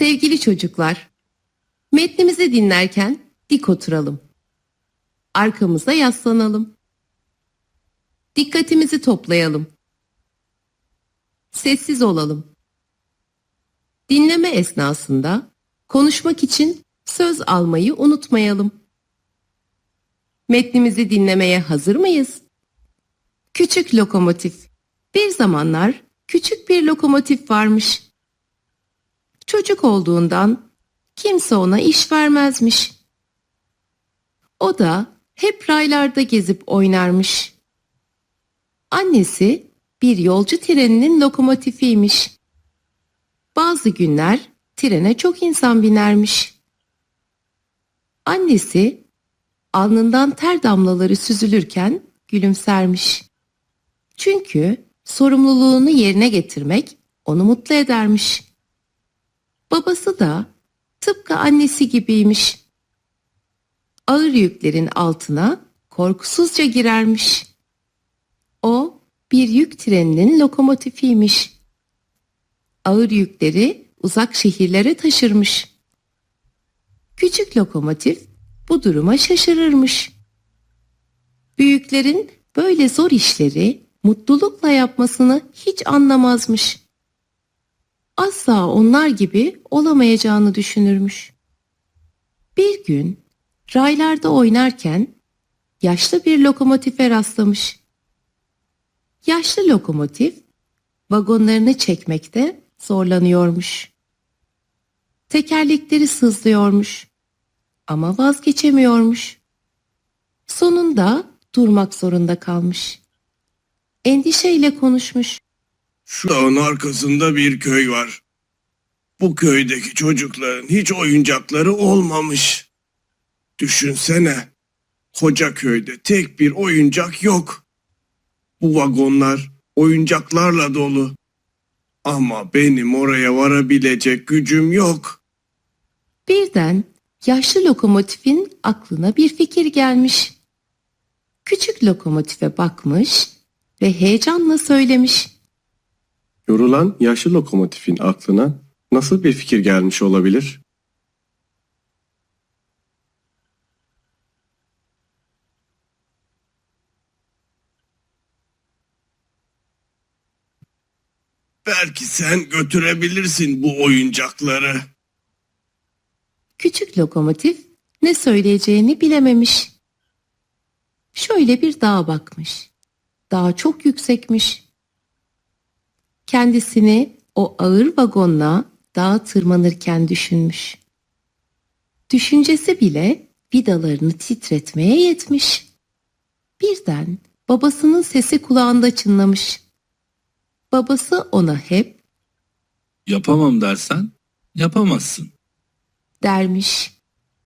Sevgili çocuklar, metnimizi dinlerken dik oturalım. Arkamıza yaslanalım. Dikkatimizi toplayalım. Sessiz olalım. Dinleme esnasında konuşmak için söz almayı unutmayalım. Metnimizi dinlemeye hazır mıyız? Küçük lokomotif. Bir zamanlar küçük bir lokomotif varmış. Çocuk olduğundan kimse ona iş vermezmiş. O da hep raylarda gezip oynarmış. Annesi bir yolcu treninin lokomotifiymiş. Bazı günler trene çok insan binermiş. Annesi alnından ter damlaları süzülürken gülümsermiş. Çünkü sorumluluğunu yerine getirmek onu mutlu edermiş. Babası da tıpkı annesi gibiymiş. Ağır yüklerin altına korkusuzca girermiş. O bir yük treninin lokomotifiymiş. Ağır yükleri uzak şehirlere taşırmış. Küçük lokomotif bu duruma şaşırırmış. Büyüklerin böyle zor işleri mutlulukla yapmasını hiç anlamazmış. Asla onlar gibi olamayacağını düşünürmüş. Bir gün raylarda oynarken yaşlı bir lokomotife rastlamış. Yaşlı lokomotif vagonlarını çekmekte zorlanıyormuş. Tekerlekleri sızlıyormuş ama vazgeçemiyormuş. Sonunda durmak zorunda kalmış. Endişeyle konuşmuş. Şu dağın arkasında bir köy var. Bu köydeki çocukların hiç oyuncakları olmamış. Düşünsene. Koca köyde tek bir oyuncak yok. Bu vagonlar oyuncaklarla dolu. Ama benim oraya varabilecek gücüm yok. Birden yaşlı lokomotifin aklına bir fikir gelmiş. Küçük lokomotife bakmış ve heyecanla söylemiş. Yorulan yaşlı lokomotifin aklına nasıl bir fikir gelmiş olabilir? Belki sen götürebilirsin bu oyuncakları. Küçük lokomotif ne söyleyeceğini bilememiş. Şöyle bir dağa bakmış. Dağ çok yüksekmiş. Kendisini o ağır vagonla dağa tırmanırken düşünmüş. Düşüncesi bile vidalarını titretmeye yetmiş. Birden babasının sesi kulağında çınlamış. Babası ona hep Yapamam dersen yapamazsın. dermiş.